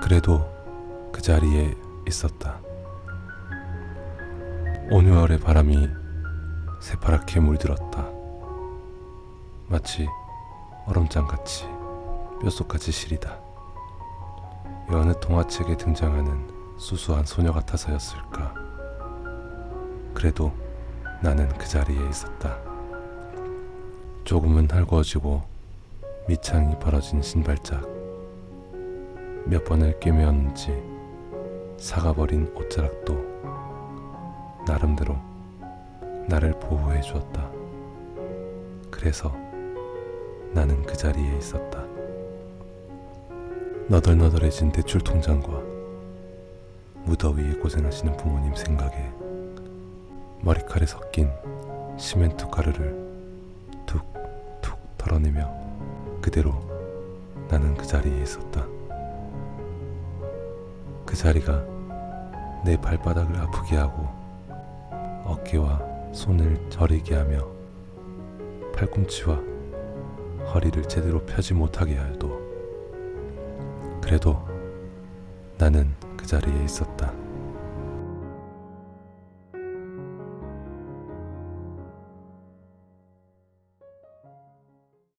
그래도 그 자리에 있었다. 온유월의 바람이 새파랗게 물들었다. 마치 얼음장같이 뼛속까지 시리다. 여느 동화책에 등장하는 수수한 소녀 같아서였을까. 그래도 나는 그 자리에 있었다. 조금은 헐거워지고 밑창이 벌어진 신발짝. 몇 번을 꿰매었는지 사가버린 옷자락도 나름대로 나를 보호해 주었다. 그래서 나는 그 자리에 있었다. 너덜너덜해진 대출 통장과 무더위에 고생하시는 부모님 생각에 머리칼에 섞인 시멘트 가루를 툭툭 털어내며 그대로 나는 그 자리에 있었다. 그 자리가 내 발바닥을 아프게 하고 어깨와 손을 저리게 하며 팔꿈치와 허리를 제대로 펴지 못하게 하여도 그래도 나는 그 자리에 있었다.